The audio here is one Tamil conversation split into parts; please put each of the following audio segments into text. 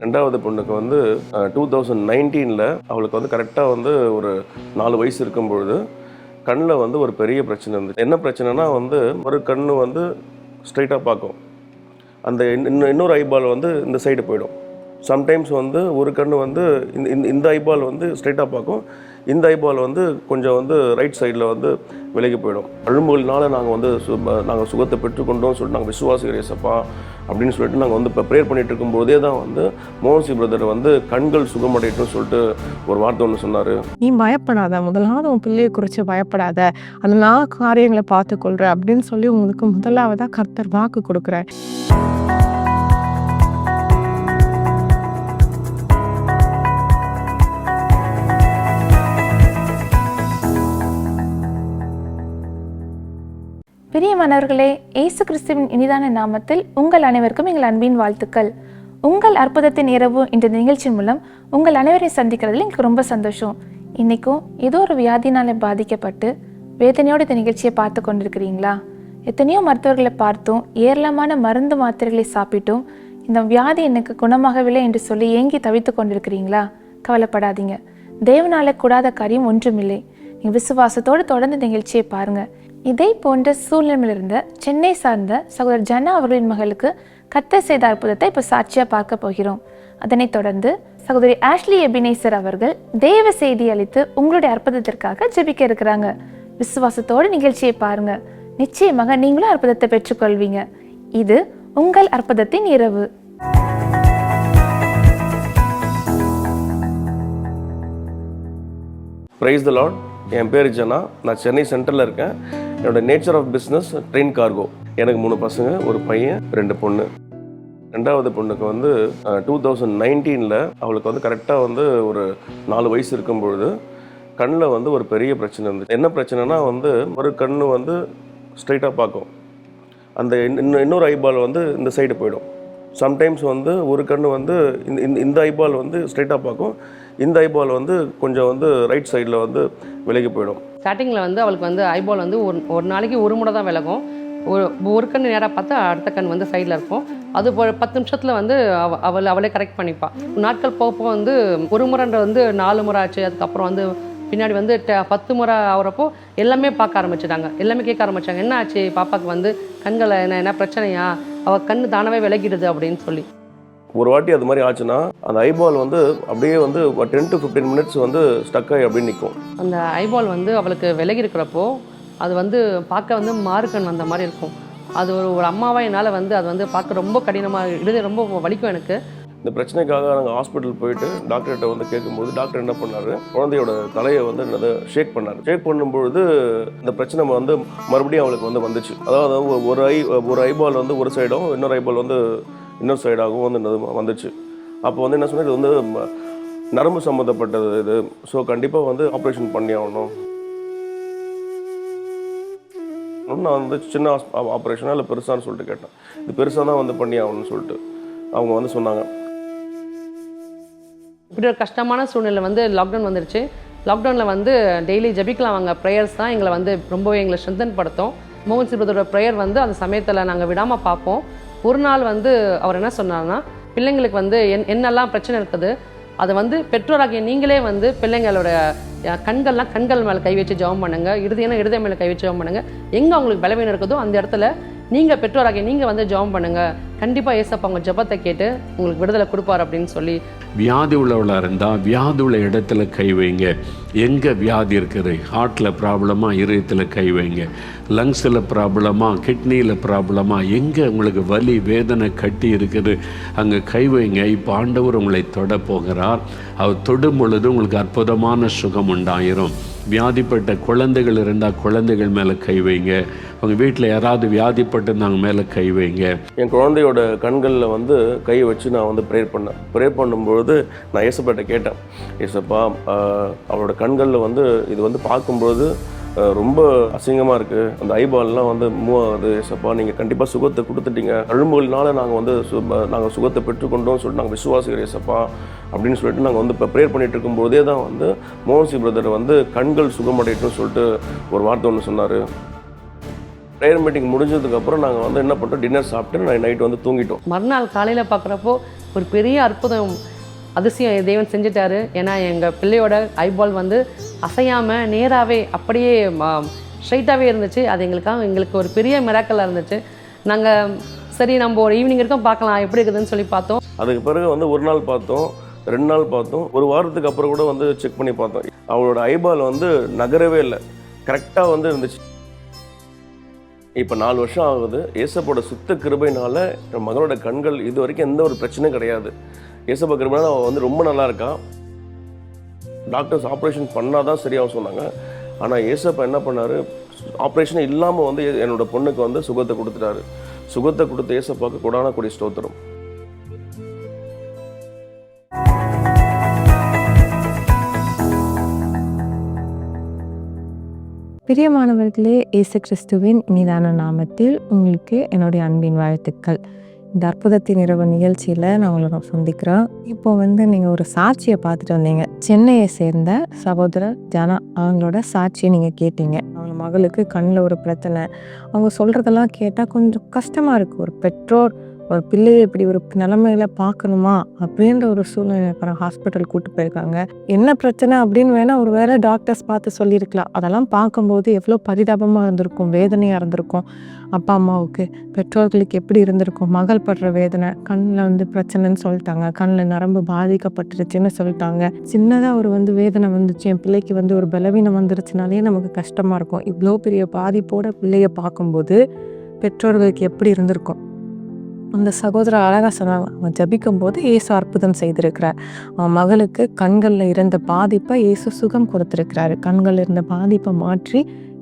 ரெண்டாவது பொண்ணுக்கு வந்து டூ தௌசண்ட் நைன்டீனில் அவளுக்கு வந்து கரெக்டாக வந்து ஒரு நாலு வயசு இருக்கும் பொழுது கண்ணில் வந்து ஒரு பெரிய பிரச்சனை இருந்துச்சு. என்ன பிரச்சனைனா வந்து ஒரு கண் வந்து ஸ்ட்ரைட்டாக பார்க்கும். அந்த இன்னும் இன்னொரு ஐபால் வந்து இந்த சைடு போயிடும். சம்டைம்ஸ் வந்து ஒரு கண் வந்து இந்த இந்த- இந்த ஐபால் வந்து ஸ்ட்ரைட்டாக பார்க்கும். இந்த ஐபால் வந்து கொஞ்சம் வந்து ரைட் சைடில் வந்து விலகி போயிடும். அழும்புகள்னால நாங்கள் வந்து சு நாங்கள் சுகத்தை பெற்றுக்கொண்டோம் சொல்லிட்டு நாங்கள் விசுவாசிகள் ஏசப்பா அப்படின்னு சொல்லிட்டு நாங்கள் வந்து இப்போ ப்ரேயர் பண்ணிட்டு இருக்கும்போதே தான் வந்து மோகன்சி பிரதர் வந்து கண்கள் சுகமடையட்டும் சொல்லிட்டு ஒரு வார்த்தை ஒன்று சொன்னார். நீ பயப்படாத முதலாவது உன் பிள்ளையை குறித்து பயப்படாத. அந்த நான் காரியங்களை பார்த்துக்கொள்கிறேன் அப்படின்னு சொல்லி உங்களுக்கு முதலாவதாக கர்த்தர் வாக்கு கொடுக்குறார். பிரியமானவர்களே இயேசு கிறிஸ்துவின் இனிதான நாமத்தில் உங்கள் அனைவருக்கும் எங்கள் அன்பின் வாழ்த்துக்கள். உங்கள் அற்புதத்தின் இரவு என்ற நிகழ்ச்சி மூலம் உங்கள் அனைவரையும் சந்திக்கிறதுல எனக்கு ரொம்ப சந்தோஷம். இன்னைக்கும் ஏதோ ஒரு வியாதினால பாதிக்கப்பட்டு வேதனையோடு இந்த நிகழ்ச்சியை பார்த்து கொண்டிருக்கிறீங்களா? எத்தனையோ மருத்துவர்களை பார்த்தும் ஏராளமான மருந்து மாத்திரைகளை சாப்பிட்டும் இந்த வியாதி எனக்கு குணமாகவில்லை என்று சொல்லி ஏங்கி தவித்து கொண்டிருக்கிறீங்களா? கவலைப்படாதீங்க. தேவனால கூடாத காரியம் ஒன்றுமில்லை. நீங்கள் விசுவாசத்தோடு தொடர்ந்து நிகழ்ச்சியை பாருங்க. இதே போன்ற சூழ்நிலையில் இருந்த சென்னை சார்ந்த சகோதரர் ஜனா அவர்களின் மகளுக்கு கத்த செய்த அற்புதத்தை இப்போ சாட்சியாக பார்க்க போகிறோம். அதனைத் தொடர்ந்து சகோதரி ஆஷ்லி எபினேசர் அவர்கள் தேவ செய்தி அளித்து உங்களுடைய அற்புதத்திற்காக ஜெபிக்க இருக்கிறாங்க. விசுவாசத்தோடு நிகழ்ச்சியை பாருங்க. நிச்சயமாக நீங்களும் அற்புதத்தை பெற்றுக்கொள்வீங்க. இது உங்கள் அற்புதத்தின் இரவு. பிரைஸ் த லார்ட் என் பேர் ஜனா. நான் சென்னை சென்டரில் இருக்கேன். என்னோட nature of business train cargo எனக்கு மூணு பசங்க ஒரு பையன் ரெண்டு பொண்ணு. ரெண்டாவது பொண்ணுக்கு வந்து டூ தௌசண்ட் நைன்டீனில் அவளுக்கு வந்து கரெக்டாக வந்து ஒரு நாலு வயசு இருக்கும் பொழுது கண்ணில் வந்து ஒரு பெரிய பிரச்சனை இருந்துச்சு. என்ன பிரச்சனைனா வந்து ஒரு கண் வந்து ஸ்ட்ரைட்டாக பார்க்கும். அந்த இன்னும் இன்னொரு ஐபால் வந்து இந்த சைடு போயிடும். சம்டைம்ஸ் வந்து ஒரு கண் வந்து இந்த- இந்த இந்த ஐபால் வந்து ஸ்ட்ரைட்டாக பார்க்கும். இந்த ஐபால் வந்து கொஞ்சம் வந்து ரைட் சைடில் வந்து விலகி போயிடும். ஸ்டார்டிங்கில் வந்து அவளுக்கு வந்து ஐபால் வந்து ஒரு ஒரு நாளைக்கு ஒரு முறை தான் விலகும். ஒரு ஒரு கண் நேராக பார்த்தா அடுத்த கண் வந்து சைடில் இருக்கும். அது ஒரு பத்து நிமிஷத்தில் வந்து அவ அவள் அவளே கரெக்ட் பண்ணிப்பாள் நாட்கள் போக போக வந்து ஒரு முறைன்ற வந்து நாலு முறை ஆச்சு. அதுக்கப்புறம் வந்து பின்னாடி வந்து ட- பத்து முறை ஆகிறப்போ எல்லாமே பார்க்க ஆரம்பிச்சிட்டாங்க. எல்லாமே கேட்க ஆரம்பித்தாங்க என்ன ஆச்சு? பாப்பாவுக்கு வந்து கண்களை என்ன என்ன பிரச்சனையா? அவள் கண் தானவே விலகிடுது அப்படின்னு சொல்லி. ஒரு வாட்டி அது மாதிரி ஆச்சுன்னா அந்த ஐபால் வந்து அப்படியே வந்து டென் டு ஃபிஃப்டீன் மினிட்ஸ் வந்து ஸ்டக் ஆகி அப்படியே நிற்கும் அந்த ஐபால் வந்து அவளுக்கு விலகி இருக்கிறப்போ அது வந்து பார்க்க வந்து மாறுக்கண் வந்த மாதிரி இருக்கும். அது ஒரு ஒரு அம்மாவா என்னால் வந்து அது வந்து பார்க்க ரொம்ப கடினமாக இடுது ரொம்ப வலிக்கும் எனக்கு. இந்த பிரச்சனைக்காக நாங்கள் ஹாஸ்பிட்டல் போயிட்டு டாக்டர்கிட்ட வந்து கேட்கும்போது டாக்டர் என்ன பண்ணாரு? குழந்தையோட தலையை வந்து என்னது ஷேக் பண்ணார். ஷேக் பண்ணும்பொழுது இந்த பிரச்சனை வந்து மறுபடியும் அவளுக்கு வந்து வந்துச்சு. அதாவது ஒரு ஐ ஒரு ஐபால் வந்து ஒரு சைடும் இன்னொரு ஐபால் வந்து இன்னொரு சைடாகவும் வந்து வந்துச்சு. அப்போ வந்து என்ன சொன்னது இது வந்து நரம்பு சம்மந்தப்பட்டது இது. ஸோ கண்டிப்பாக வந்து ஆப்ரேஷன் பண்ணி ஆகணும். நான் வந்து சின்ன ஆப்ரேஷனாக இல்லை பெருசான்னு சொல்லிட்டு கேட்டேன். இது பெருசாக தான் வந்து பண்ணி ஆகணும்னு சொல்லிட்டு அவங்க வந்து சொன்னாங்க. இப்படி ஒரு கஷ்டமான சூழ்நிலை வந்து லாக்டவுன் வந்துருச்சு. லாக்டவுனில் வந்து டெய்லி ஜெபிக்கலாம் வாங்க ப்ரேயர்ஸ் தான் எங்களை வந்து ரொம்பவே எங்களை ஸ்ட்ரென்தன் படுத்தும். மோகன் சிபத்தோட ப்ரேயர் வந்து அந்த சமயத்தில் நாங்கள் விடாமல் பார்ப்போம். ஒரு நாள் வந்து அவர் என்ன சொன்னார்னா பிள்ளைங்களுக்கு வந்து என் என்னெல்லாம் பிரச்சனை இருக்குது அதை வந்து பெற்றோராகிய நீங்களே வந்து பிள்ளைங்களோட கண்கள்லாம் கண்கள் மேலே கை வச்சு ஜெபம் பண்ணுங்க இருதயம்னா இருதயம் மேலே கை வச்சு ஜெபம் பண்ணுங்க. எங்கே அவங்களுக்கு பலவீனம் இருக்குதோ அந்த இடத்துல நீங்கள் பெற்றோராகி நீங்கள் வந்து ஜெபம் பண்ணுங்க. கண்டிப்பாக ஏசப்பா உங்கள் ஜெபத்தை கேட்டு உங்களுக்கு விடுதலை கொடுப்பார் அப்படின்னு சொல்லி வியாதி உள்ளவளாக இருந்தால் வியாதி உள்ள இடத்துல கை வைங்க. எங்கே வியாதி இருக்குது? ஹார்ட்டில் ப்ராப்ளமாக இதயத்தில் கை வைங்க. லங்ஸில் ப்ராப்ளமாக கிட்னியில் ப்ராப்ளமாக எங்கே உங்களுக்கு வலி வேதனை கட்டி இருக்குது? அங்கே கை வைங்க. இப்போ ஆண்டவர் உங்களை தொட போகிறார். அவர் தொடும் பொழுது உங்களுக்கு அற்புதமான சுகம் உண்டாயிரும். வியாதிப்பட்ட குழந்தைகள் இருந்தால் குழந்தைகள் மேலே கை வைங்க. அவங்க வீட்டில் யாராவது வியாதிப்பட்டிருந்தாங்க மேலே கை வைங்க. என் குழந்தையோட கண்களில் வந்து கை வச்சு நான் வந்து ப்ரேயர் பண்ணேன். ப்ரேயர் பண்ணும்பொழுது நான் இயேசப்பாட்ட கேட்டேன். இயேசப்பா அவளோட கண்களில் வந்து இது வந்து பார்க்கும்பொழுது ரொம்ப அசிங்கமாக இருக்குது அந்த ஐபால்லாம் வந்து மூவ் ஆகுது. ஏசப்பா நீங்கள் கண்டிப்பாக சுகத்தை கொடுத்துட்டீங்க. அழும்புகள்னால நாங்கள் வந்து சு நாங்கள் சுகத்தை பெற்றுக்கொண்டோம் சொல்லிட்டு நாங்கள் விசுவாசிக்கிறோம் ஏசப்பா அப்படின்னு சொல்லிட்டு நாங்கள் வந்து இப்போ ப்ரேயர் பண்ணிட்டு இருக்கும்போதே தான் வந்து மோகன்சி பிரதர் வந்து கண்கள் சுகமடையட்டும் சொல்லிட்டு ஒரு வார்த்தை ஒன்று சொன்னார். ப்ரேயர் மீட்டிங் முடிஞ்சதுக்கப்புறம் நாங்கள் வந்து என்ன பண்ணிட்டோம்? டின்னர் சாப்பிட்டு நைட் வந்து தூங்கிட்டோம். மறுநாள் காலையில் பார்க்குறப்போ ஒரு பெரிய அற்புதம் அதிசயம் தேவன் செஞ்சுட்டாரு. ஏன்னா எங்கள் பிள்ளையோட ஐபால் வந்து அசையாமல் நேராகவே அப்படியே ஸ்ட்ரைட்டாகவே இருந்துச்சு. அது எங்களுக்காக எங்களுக்கு ஒரு பெரிய மிராக்கலாக இருந்துச்சு. நாங்கள் சரி நம்ம ஒரு ஈவினிங் வரைக்கும் பார்க்கலாம் எப்படி இருக்குதுன்னு சொல்லி பார்த்தோம். அதுக்கு பிறகு வந்து ஒரு நாள் பார்த்தோம் ரெண்டு நாள் பார்த்தோம். ஒரு வாரத்துக்கு அப்புறம் கூட வந்து செக் பண்ணி பார்த்தோம். அவளோட ஐபால் வந்து நகரவே இல்லை. கரெக்டாக வந்து இருந்துச்சு. இப்போ நாலு வருஷம் ஆகுது. ஏசப்போட சுத்த கிருபைனால என் மகளோட கண்கள் இது வரைக்கும் எந்த ஒரு பிரச்சனையும் கிடையாது. ஏசப்பா கிருபைனால அவள் வந்து ரொம்ப நல்லா இருக்கான் டாக்டர்ஸ் ஆப்ரேஷன் பண்ணாதான் சரியாகும் சொன்னாங்க. ஆனால் ஏசப்பா என்ன பண்ணாரு? ஆப்ரேஷன் இல்லாமல் வந்து என்னோட பொண்ணுக்கு வந்து சுகத்தை கொடுத்துட்டாரு. சுகத்தை கொடுத்த ஏசப்பாவுக்கு கொடான கொடி ஸ்தோத்திரம். பிரியமானவர்களே இயேசு கிறிஸ்துவின் இனிதான நாமத்தில் உங்களுக்கு என்னுடைய அன்பின் வாழ்த்துக்கள். இந்த அற்புதத்தின் இரவு நிகழ்ச்சியில் நான் உங்களை நான் சந்திக்கிறோம் இப்போ வந்து நீங்கள் ஒரு சாட்சியை பார்த்துட்டு வந்தீங்க. சென்னையை சேர்ந்த சகோதரர் ஜனா அவங்களோட சாட்சியை நீங்கள் கேட்டீங்க. அவங்க மகளுக்கு கண்ணில் ஒரு பிரச்சனை. அவங்க சொல்கிறதெல்லாம் கேட்டால் கொஞ்சம் கஷ்டமாக இருக்குது ஒரு பெற்றோர் ஒரு பிள்ளையை இப்படி ஒரு நிலமையில பார்க்கணுமா அப்படின்ற ஒரு சூழ்நிலை அப்புறம் ஹாஸ்பிட்டல் கூட்டு போயிருக்காங்க. என்ன பிரச்சனை அப்படின்னு வேணா ஒரு வேளை டாக்டர்ஸ் பார்த்து சொல்லியிருக்கலாம். அதெல்லாம் பார்க்கும்போது எவ்வளோ பரிதாபமாக இருந்திருக்கும் வேதனையாக இருந்திருக்கும். அப்பா அம்மாவுக்கு பெற்றோர்களுக்கு எப்படி இருந்திருக்கும் மகள் படுற வேதனை கண்ணில் வந்து பிரச்சனைன்னு சொல்லிட்டாங்க. கண்ணில் நரம்பு பாதிக்கப்பட்டுருச்சுன்னு சொல்லிட்டாங்க. சின்னதாக ஒரு வந்து வேதனை வந்துச்சு. என் பிள்ளைக்கு வந்து ஒரு பலவீனம் வந்துருச்சுனாலே நமக்கு கஷ்டமாக இருக்கும். இவ்வளோ பெரிய பாதிப்போட பிள்ளைய பார்க்கும்போது பெற்றோர்களுக்கு எப்படி இருந்திருக்கும்? அந்த சகோதரர் அழகாக சொன்னாங்க அவன் ஜபிக்கும் போது இயேசு அற்புதம் செய்திருக்கிறார். அவன் மகளுக்கு கண்களில் இருந்த பாதிப்பை இயேசு சுகம் கொடுத்துருக்கிறாரு. கண்களில் இருந்த பாதிப்பை மாற்றி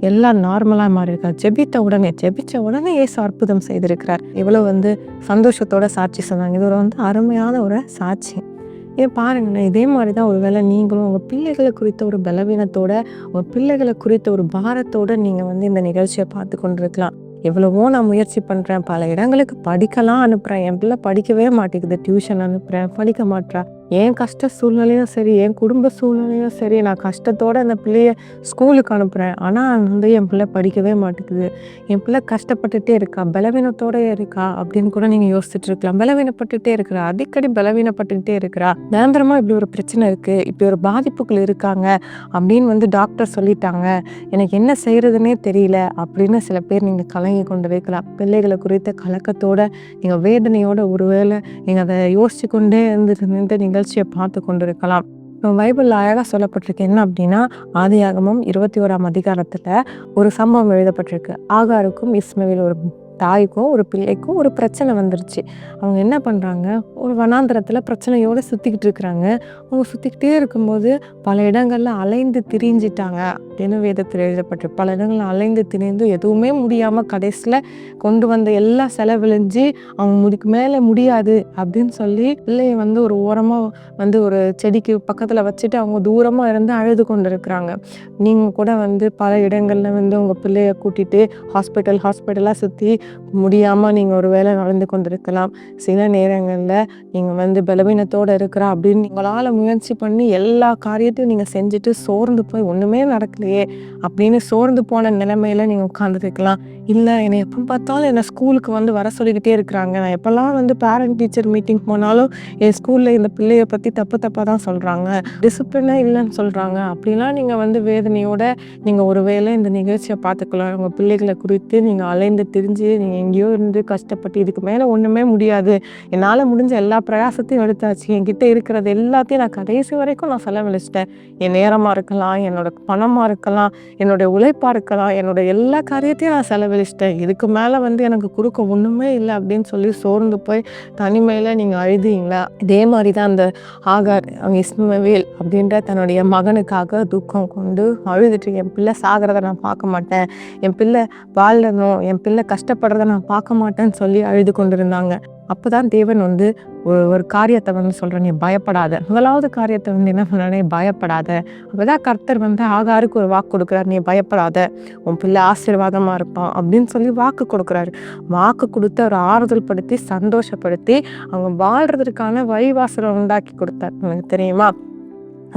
எல்லாம் நார்மலாக மாறி இருக்கார் ஜெபித்த உடனே ஜெபித்த உடனே இயேசு அற்புதம் செய்திருக்கிறார். இவ்வளோ வந்து சந்தோஷத்தோட சாட்சி சொன்னாங்க. இது ஒரு வந்து அருமையான ஒரு சாட்சி. ஏன் பாருங்களேன் இதே மாதிரி தான் ஒரு வேளை நீங்களும் உங்கள் பிள்ளைகளை குறித்த ஒரு பலவீனத்தோட உங்கள் பிள்ளைகளை குறித்த ஒரு பாரத்தோட நீங்கள் வந்து இந்த நிகழ்ச்சியை பார்த்து கொண்டிருக்கலாம். எவ்வளவோ நான் முயற்சி பண்ணுறேன் பல இடங்களுக்கு படிக்கலாம் அனுப்புகிறேன் என் பிள்ளை படிக்கவே மாட்டேங்குது. டியூஷன் அனுப்புகிறேன் படிக்க மாட்றா. என் கஷ்ட சூழ்நிலையும் சரி என் குடும்ப சூழ்நிலையும் சரி நான் கஷ்டத்தோடு அந்த பிள்ளைய ஸ்கூலுக்கு அனுப்புகிறேன் ஆனால் வந்து என் பிள்ளை படிக்கவே மாட்டேங்குது. என் பிள்ளை கஷ்டப்பட்டுட்டே இருக்கா? பலவீனத்தோடயே இருக்கா? அப்படின்னு கூட நீங்கள் யோசிச்சுட்டு இருக்கலாம். பலவீனப்பட்டுட்டே இருக்கிறா? அடிக்கடி பலவீனப்பட்டுக்கிட்டே இருக்கிறா? நிரந்தரமாக இப்படி ஒரு பிரச்சனை இருக்குது இப்படி ஒரு பாதிப்புகள் இருக்காங்க அப்படின்னு வந்து டாக்டர் சொல்லிட்டாங்க. எனக்கு என்ன செய்கிறதுனே தெரியல அப்படின்னு சில பேர் நீங்கள் கலங்கி கொண்டு வைக்கலாம். பிள்ளைகளை குறித்த கலக்கத்தோட நீங்கள் வேதனையோட ஒருவேளை நீங்கள் அதை யோசிச்சு கொண்டே இருந்து நீங்கள் நிகழ்ச்சியை பார்த்து கொண்டிருக்கலாம். பைபிள் பைபிளில் அழகாக சொல்லப்பட்டிருக்கு என்ன அப்படின்னா ஆதியாகமும் இருபத்தி ஓராம் அதிகாரத்தில் ஒரு சம்பவம் எழுதப்பட்டிருக்கு. ஆகாருக்கும் இஸ்மவேல் ஒரு தாய்க்கும் ஒரு பிள்ளைக்கும் ஒரு பிரச்சனை வந்துருச்சு. அவங்க என்ன பண்ணுறாங்க ஒரு வனாந்திரத்தில் பிரச்சனையோடு சுற்றிக்கிட்டு இருக்கிறாங்க. அவங்க சுற்றிக்கிட்டே இருக்கும்போது பல இடங்களில் அலைந்து திரிஞ்சிட்டாங்க. அப்படின்னு வேதத்தில் எழுதப்பட்டு பல இடங்களில் அலைந்து திரிந்து எதுவுமே முடியாமல் கடைசியில் கொண்டு வந்த எல்லாம் செலவிழிஞ்சு அவங்க முடிக்கு மேலே முடியாது அப்படின்னு சொல்லி பிள்ளையை வந்து ஒரு ஓரமாக வந்து ஒரு செடிக்கு பக்கத்தில் வச்சுட்டு அவங்க தூரமாக இருந்து அழுது கொண்டு இருக்கிறாங்க நீங்கள் கூட வந்து பல இடங்களில் வந்து உங்கள் பிள்ளைய கூட்டிகிட்டு ஹாஸ்பிட்டல் ஹாஸ்பிட்டலாக சுற்றி முடியாமல் நீங்கள் ஒருவேளை நடந்து கொண்டிருக்கலாம். சில நேரங்களில் நீங்கள் வந்து பலவீனத்தோடு இருக்கிறா அப்படின்னு உங்களால் முயற்சி பண்ணி எல்லா காரியத்தையும் நீங்கள் செஞ்சுட்டு சோர்ந்து போய் ஒன்றுமே நடக்கலையே அப்படின்னு சோர்ந்து போன நிலைமையில நீங்கள் உட்காந்துருக்கலாம் இல்லை என்னை எப்போ பார்த்தாலும் என்னை ஸ்கூலுக்கு வந்து வர சொல்லிக்கிட்டே இருக்கிறாங்க. நான் எப்போல்லாம் வந்து பேரண்ட் டீச்சர் மீட்டிங் போனாலும் என் ஸ்கூலில் இந்த பிள்ளைய பற்றி தப்பு தப்பாக தான் சொல்கிறாங்க டிசிப்ளினாக இல்லைன்னு சொல்கிறாங்க அப்படிலாம் நீங்கள் வந்து வேதனையோட நீங்கள் ஒரு வேளை இந்த நிகழ்ச்சியை பார்த்துக்கலாம். உங்கள் பிள்ளைகளை குறித்து நீங்கள் அலைந்து திரிஞ்சு நீங்கள் எங்கேயோ இருந்து கஷ்டப்பட்டு இதுக்கு மேலே ஒன்றுமே முடியாது. என்னால் முடிஞ்ச எல்லா பிரயாசத்தையும் எடுத்தாச்சு. என்கிட்ட இருக்கிறது எல்லாத்தையும் நான் கடைசி வரைக்கும் நான் செலவழிச்சிட்டேன். என் நேரமாக இருக்கலாம் என்னோட பணமாக இருக்கலாம் என்னோட உழைப்பாக இருக்கலாம் என்னோட எல்லா காரியத்தையும் நான் செலவழிச்சிட்டேன் இதுக்கு மேலே வந்து எனக்கு கொடுக்க ஒன்றுமே இல்லை அப்படின்னு சொல்லி சோர்ந்து போய் தனிமையில் நீங்கள் அழுதுவீங்களா இதே மாதிரி தான் அந்த ஆகார் அவங்க இஸ்மவேல் அப்படின்ற தன்னுடைய மகனுக்காக துக்கம் கொண்டு அழுதுட்டு என் பிள்ளை சாகிறத நான் பார்க்க மாட்டேன். என் பிள்ளை வாழணும். என் பிள்ளை கஷ்டப்படுறத நான் பார்க்க மாட்டேன்னு சொல்லி அழுது கொண்டிருந்தாங்க. அப்போ தான் தேவன் வந்து ஒரு ஒரு காரியத்தை வந்து சொல்கிறேன் நீ பயப்படாத. முதலாவது காரியத்தை வந்து என்ன பண்ணனே பயப்படாத. அப்போதான் கர்த்தர் வந்து ஆகாருக்கு ஒரு வாக்கு கொடுக்குறாரு நீ பயப்படாத. உன் பிள்ளை ஆசீர்வாதமாக இருப்பான் அப்படின்னு சொல்லி வாக்கு கொடுக்குறாரு. வாக்கு கொடுத்து அவர் ஆறுதல் படுத்தி சந்தோஷப்படுத்தி அவங்க வாழ்கிறதுக்கான வழிவாசலை உண்டாக்கி கொடுத்தார். எனக்கு தெரியுமா?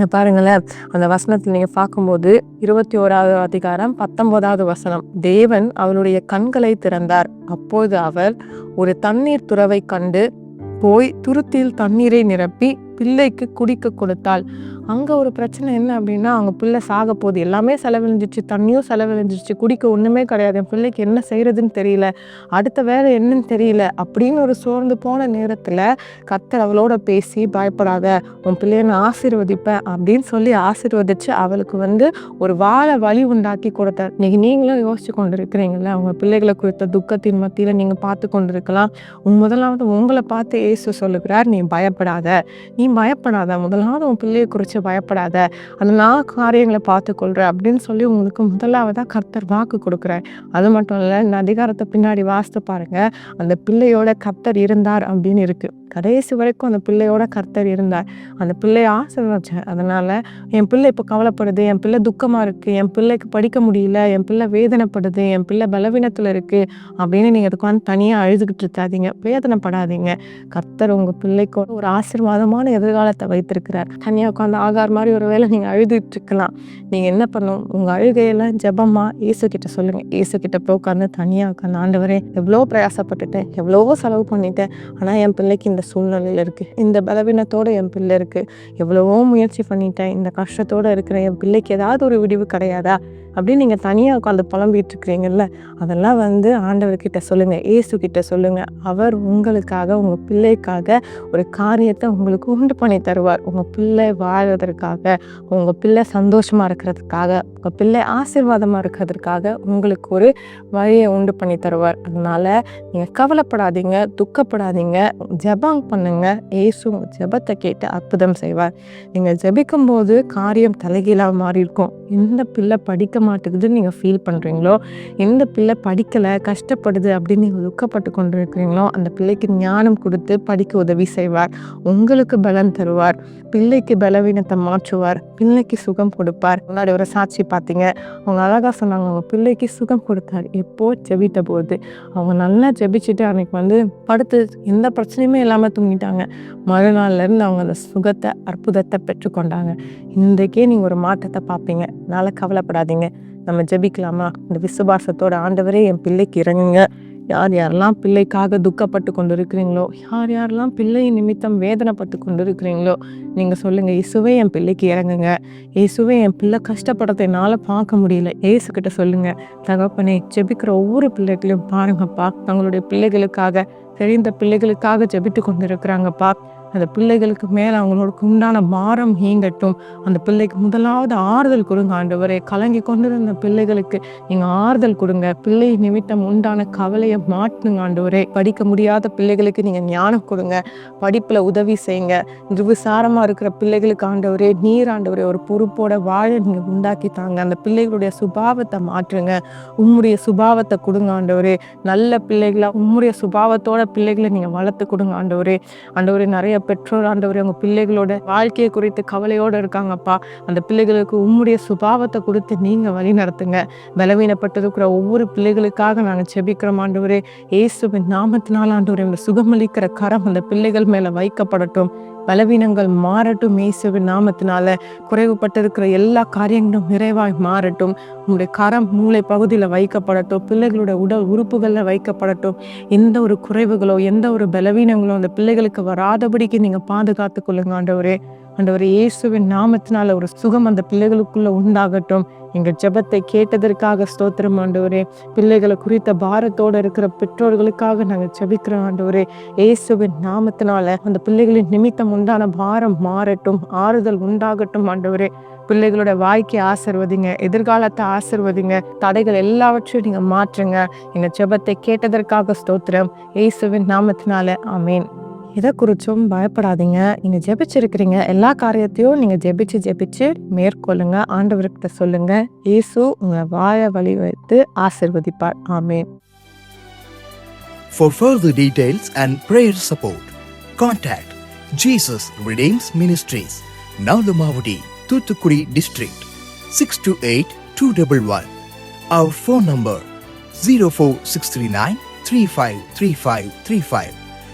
பாருங்களேன் அந்த வசனத்தில் நீங்கள் பார்க்கும்போது இருபத்தி ஓராவது அதிகாரம் பத்தொன்பதாவது வசனம். தேவன் அவளுடைய கண்களை திறந்தார். அப்போது அவர் ஒரு தண்ணீர் துறவை கண்டு போய் துருத்தியில் தண்ணீரை நிரப்பி பிள்ளைக்கு குடிக்க கொடுத்தாள். அங்கே ஒரு பிரச்சனை என்ன அப்படின்னா அவங்க பிள்ளை சாக போகுது. எல்லாமே செலவழிஞ்சிச்சு தண்ணியும் செலவழிஞ்சிச்சு குடிக்க ஒன்றுமே கிடையாது. என் பிள்ளைக்கு என்ன செய்கிறதுன்னு தெரியல. அடுத்த வேலை என்னன்னு தெரியல. அப்படின்னு ஒரு சோர்ந்து போன நேரத்தில் கத்தர் அவளோட பேசி பயப்படாத. உன் பிள்ளைய நான் ஆசீர்வதிப்பேன். அப்படின்னு சொல்லி ஆசீர்வதிச்சு அவளுக்கு வந்து ஒரு வாழ வழி உண்டாக்கி கொடுத்தார். இன்னைக்கு நீங்களும் யோசிச்சு கொண்டு இருக்கிறீங்களா அவங்க பிள்ளைகளை குறித்த துக்கத்தின் மத்தியில் நீங்கள் பார்த்து கொண்டு இருக்கலாம் உன் முதலாவது உங்களை பார்த்து ஏசு சொல்லுகிறார் நீ பயப்படாத. நீ பயப்படாத. முதலாவது உன் பிள்ளையை குறித்து பயப்படாத. அந்த நான் காரியங்களை பார்த்துக்கொள்கிறேன் அப்படின்னு சொல்லி உங்களுக்கு முதலாவதாக கர்த்தர் வாக்கு கொடுக்குறார். அது மட்டும் இல்லை இந்த அதிகாரத்தை பின்னாடி வாசித்து பாருங்கள் அந்த பிள்ளையோட கர்த்தர் இருந்தார் அப்படின்னு இருக்குது கடைசி வரைக்கும் அந்த பிள்ளையோட கர்த்தர் இருந்தார். அந்த பிள்ளையை ஆசீர்வச்சேன் அதனால என் பிள்ளை இப்போ கவலைப்படுது என் பிள்ளை துக்கமாக இருக்குது என் பிள்ளைக்கு படிக்க முடியல என் பிள்ளை வேதனைப்படுது என் பிள்ளை பலவீனத்தில் இருக்குது அப்படின்னு நீங்கள் உட்காந்து தனியாக அழுதுகிட்டு இருக்காதீங்க வேதனைப்படாதீங்க. கர்த்தர் உங்கள் பிள்ளைக்கு ஒரு ஆசீர்வாதமான எதிர்காலத்தை வைத்திருக்கிறார். தனியாக உட்காந்து ஆகார் மாதிரி ஒரு வேளை நீங்கள் அழுதுகிட்டு இருக்கலாம். நீங்கள் என்ன பண்ணணும்? உங்கள் அழுகையெல்லாம் ஜபமாக இயேசு கிட்ட சொல்லுங்கள் இயேசு கிட்ட போய் உட்காந்து தனியாக உட்காந்து ஆண்டவரே எவ்வளோ பிரயாசப்பட்டுட்டேன் எவ்வளவோ செலவு பண்ணிட்டேன் ஆனால் என் பிள்ளைக்கு இந்த சூழ்நிலையில் இருக்குது இந்த பலவீனத்தோட என் பிள்ளை இருக்குது எவ்வளவோ முயற்சி பண்ணிட்டேன். இந்த கஷ்டத்தோடு இருக்கிற என் பிள்ளைக்கு ஏதாவது ஒரு விடிவு கிடையாதா? அப்படின்னு நீங்கள் தனியாக உட்காந்து புலம்பிகிட்டு இருக்கிறீங்கல்ல அதெல்லாம் வந்து ஆண்டவர்கிட்ட சொல்லுங்கள் ஏசு கிட்ட சொல்லுங்கள் அவர் உங்களுக்காக உங்கள் பிள்ளைக்காக ஒரு காரியத்தை உங்களுக்கு உண்டு பண்ணி தருவார். உங்கள் பிள்ளை வாழ்வதற்காக உங்கள் பிள்ளை சந்தோஷமாக இருக்கிறதுக்காக உங்கள் பிள்ளை ஆசீர்வாதமாக இருக்கிறதுக்காக உங்களுக்கு ஒரு வழியை உண்டு பண்ணி தருவார். அதனால் நீங்கள் கவலைப்படாதீங்க துக்கப்படாதீங்க ஜபம் பண்ணுங்க. ஏசு ஜபத்தை ஜெபத்தை கேட்டு அற்புதம் செய்வார். நீங்கள் ஜெபிக்கும் போது காரியம் தலைகீழாக மாறி இருக்கும் இந்த பிள்ளை படிக்க மாட்டேங்குதுன்னு நீங்கள் ஃபீல் பண்ணுறீங்களோ எந்த பிள்ளை படிக்கலை கஷ்டப்படுது அப்படின்னு நீங்கள் துக்கப்பட்டு கொண்டு இருக்கிறீங்களோ அந்த பிள்ளைக்கு ஞானம் கொடுத்து படிக்க உதவி செய்வார். உங்களுக்கு பலன் தருவார். பிள்ளைக்கு பலவீனத்தை மாற்றுவார். பிள்ளைக்கு சுகம் கொடுப்பார். முன்னாடி ஒரு சாட்சி பார்த்தீங்க. அவங்க அழகாக சொன்னாங்க அவங்க பிள்ளைக்கு சுகம் கொடுத்தார். எப்போ ஜெபிட்ட போது. அவங்க நல்லா ஜெபிச்சுட்டு அன்னைக்கு வந்து படுத்து எந்த பிரச்சனையுமே இல்லாமல் தூங்கிட்டாங்க. மறுநாள்ல இருந்து அவங்க அந்த சுகத்தை அற்புதத்தை பெற்றுக்கொண்டாங்க. இன்றைக்கே நீங்கள் ஒரு மாற்றத்தை பார்ப்பீங்க. அதனால் கவலைப்படாதீங்க. நம்ம ஜெபிக்கலாமா? இந்த விசுவாசத்தோட ஆண்டவரே என் பிள்ளைக்கு இறங்குங்க. யார் யாரெல்லாம் பிள்ளைக்காக துக்கப்பட்டு கொண்டு இருக்கிறீங்களோ யார் யாரெல்லாம் பிள்ளை நிமித்தம் வேதனைப்பட்டு கொண்டு இருக்கிறீங்களோ நீங்கள் சொல்லுங்கள் இயேசுவே என் பிள்ளைக்கு இறங்குங்க. இயேசுவே என் பிள்ளை கஷ்டப்படுறத என்னால் பார்க்க முடியல. ஏசுக்கிட்ட சொல்லுங்கள் தகப்பனே ஜெபிக்கிற ஒவ்வொரு பிள்ளைகளையும் பாருங்கப்பா. தங்களுடைய பிள்ளைகளுக்காக தெரிந்த பிள்ளைகளுக்காக ஜெபித்து கொண்டு இருக்கிறாங்கப்பா அந்த பிள்ளைகளுக்கு மேலே அவங்களோட உண்டான பாரம் நீங்கட்டும். அந்த பிள்ளைக்கு முதலாவது ஆறுதல் கொடுங்க ஆண்டவரே. கலங்கி கொண்டிருந்த பிள்ளைகளுக்கு நீங்கள் ஆறுதல் கொடுங்க. பிள்ளை நிமித்தம் உண்டான கவலையை மாட்டுங்க ஆண்டவரே. படிக்க முடியாத பிள்ளைகளுக்கு நீங்கள் ஞானம் கொடுங்க. படிப்பில் உதவி செய்யுங்க. விசாரமாக இருக்கிற பிள்ளைகளுக்கு ஆண்டவரே நீர் ஆண்டவரே ஒரு பொறுப்போட வாழ நீங்கள் உண்டாக்கி தாங்க. அந்த பிள்ளைகளுடைய சுபாவத்தை மாற்றுங்க. உம்முடைய சுபாவத்தை கொடுங்க ஆண்டவரே. நல்ல பிள்ளைகளை உம்முடைய சுபாவத்தோட பிள்ளைகளை நீங்கள் வளர்த்து கொடுங்க ஆண்டவரே. ஆண்டவரே நிறைய பெற்றோர் ஆண்டவர் உங்க பிள்ளைகளோட வாழ்க்கையை குறித்து கவலையோட இருக்காங்கப்பா. அந்த பிள்ளைகளுக்கு உம்முடைய சுபாவத்தை கொடுத்து நீங்க வழி நடத்துங்க. பலவீனப்பட்டிருக்கிற ஒவ்வொரு பிள்ளைகளுக்காக நாங்கள் செபிக்கிறோம் ஆண்டவரே. இயேசுவின் நாமத்தினால் ஆண்டவரே இந்த சுகமளிக்கிற கரம் அந்த பிள்ளைகள் மேல வைக்கப்படட்டும். பலவீனங்கள் மாறட்டும் இயேசுவின் நாமத்தினால குறைவுபட்டிருக்கிற எல்லா காரியங்களும் நிறைவாய் மாறட்டும். உங்களுடைய கரம் மூளை பகுதியில் வைக்கப்படட்டும் பிள்ளைகளோட உடல் உறுப்புகளில் வைக்கப்படட்டும். எந்த ஒரு குறைவுகளோ எந்த ஒரு பலவீனங்களோ அந்த பிள்ளைகளுக்கு வராதபடிக்கு நீங்கள் பாதுகாத்து கொள்ளுங்க ஆண்டவரே. அண்டவர் இயேசுவின் நாமத்தினால ஒரு சுகம் அந்த பிள்ளைகளுக்குள்ள உண்டாகட்டும். எங்கள் ஜெபத்தை கேட்டதற்காக ஸ்தோத்திரம் ஆண்டவரே. பிள்ளைகளை குறித்த பாரத்தோட இருக்கிற பெற்றோர்களுக்காக நாங்கள் ஜெபிக்கிறோம் ஆண்டவரே. இயேசுவின் நாமத்தினால அந்த பிள்ளைகளின் நிமித்தம் உண்டான பாரம் மாறட்டும் ஆறுதல் உண்டாகட்டும் ஆண்டவரே. பிள்ளைகளோட வாழ்க்கை ஆசிர்வதிங்க எதிர்காலத்தை ஆசிர்வதிங்க தடைகள் எல்லாவற்றையும் நீங்கள் மாற்றுங்க. எங்கள் ஜெபத்தை கேட்டதற்காக ஸ்தோத்திரம். இயேசுவின் நாமத்தினால ஆமேன். எதை குறிச்சும் பயப்படாதீங்க நீங்க ஜெபிச்சிருக்கிறீங்க எல்லா காரியத்தையும் நீங்க ஜெபிச்சு ஜெபிச்சு மேற்கொள்ளுங்க ஆண்டவர்கிட்ட சொல்லுங்க இயேசு உங்களை வாய வழி வைத்து ஆசிர்வதிப்பார் ஆமேன் For further details and prayer support, contact Jesus Redeems Ministries, Nalamavadi, Thuthukudi District, 628-211. Our phone number 04639-353535.